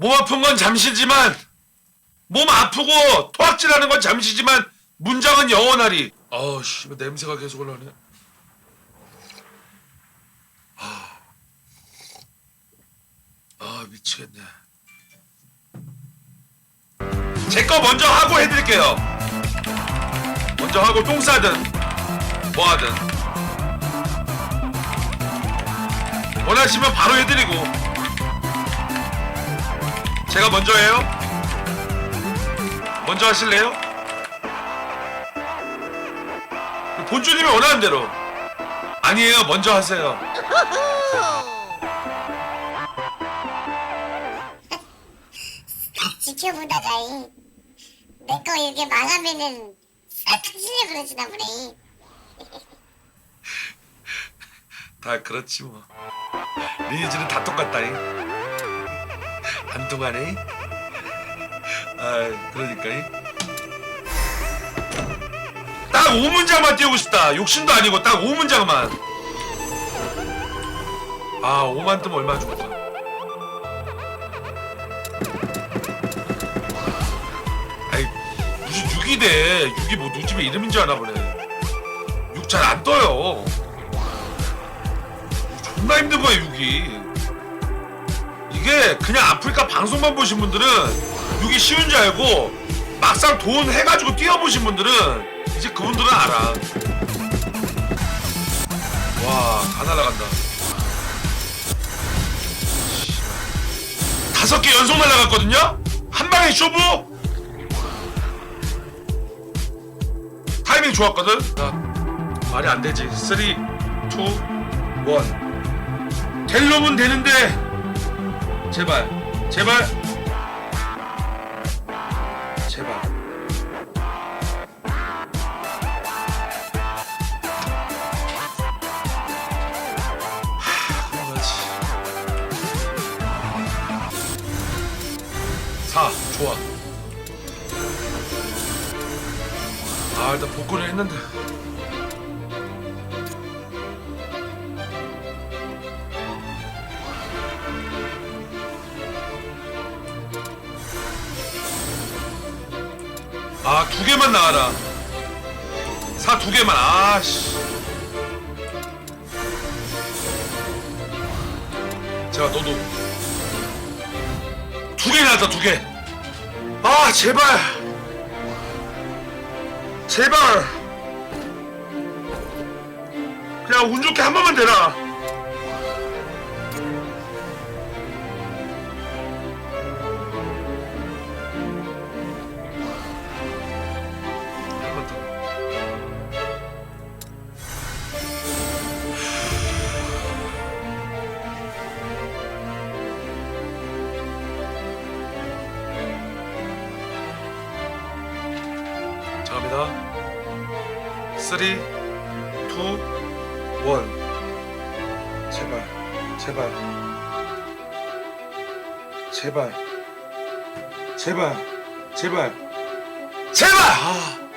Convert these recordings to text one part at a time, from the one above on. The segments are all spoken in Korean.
몸 아픈 건 잠시지만 몸 아프고 토악질하는 건 잠시지만 문장은 영원하리. 아우 씨 냄새가 계속 올라오네. 아, 아 미치겠네. 제 거 먼저 하고 해드릴게요. 먼저 하고 똥 싸든 뭐 하든 원하시면 바로 해드리고 제가 먼저 해요? 먼저 하실래요? 본주님이 원하는 대로 아니에요 먼저 하세요 지켜보다가 내거 이렇게 망하면은 싹 터지려 그러지나 보네. 다 그렇지 뭐 리니지는 다 똑같다잉 안 통하네 아 그러니까잉 딱 5문장만 띄우고 싶다. 욕심도 아니고 딱 5문장만. 아 5만 뜨면 얼마 줄까? 아이 무슨 6이 돼. 6이 뭐 누집의 이름인 줄 아나 보네. 6 잘 안 떠요. 존나 힘든 거야 6이 이 게 그냥 아프리카 방송만 보신 분들은 6이 쉬운 줄 알고 막상 돈 해가지고 뛰어보신 분들은 이제 그분들은 알아. 와 다 날아간다. 씨발. 다섯 개 연속 날아갔거든요? 한 방에 쇼부? 타이밍 좋았거든? 자, 말이 안 되지. 3 2 1 될 놈은 되는데 제발 제발. 제발. 하, 그런 거지. 4 좋아. 아 일단 복구를 했는데 아 두 개만 나와라. 사 두 개만 아씨. 자 너도. 두 개 나왔다 두개아 제발. 제발. 그냥 운 좋게 한 번만 되라 갑니다. 3, 2, 1. 제발, 제발. 제발. 제발. 제발. 제발! 아.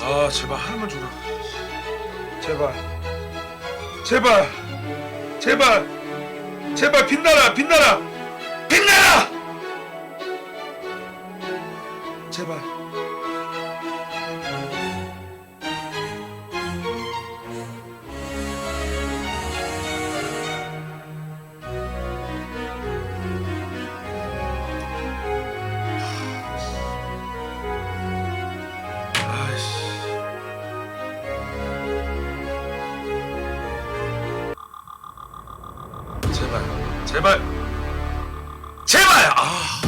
아 제발 하나만 줘라. 제발. 제발. 제발. 제발. 빛나라 빛나라 제발 제발 아 아.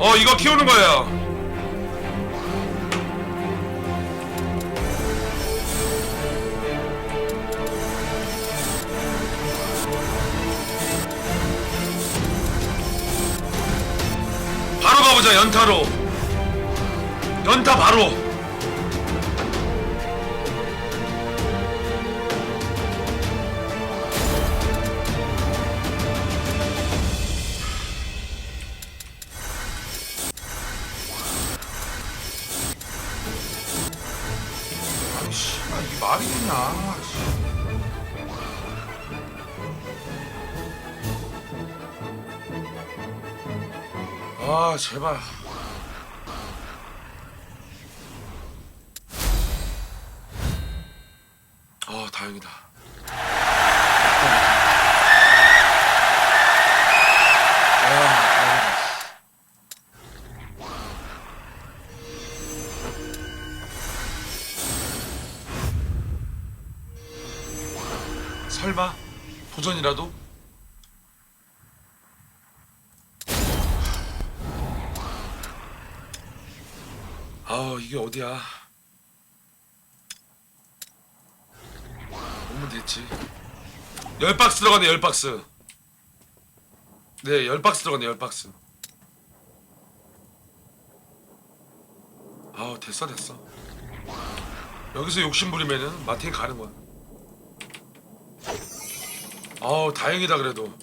어, 이거 키우는 거예요. 가보자 연타로 연타 바로 아이씨 아, 이게 말이 되냐 씨. 아 제발. 아 다행이다. 아 설마? 도전이라도? 아 이게 어디야? 오면 됐지. 열 박스 들어가네 열 박스. 네, 열 박스 들어가네 열 박스. 아우 됐어 됐어. 여기서 욕심 부리면은 마틴 가는 거야. 아우 다행이다 그래도.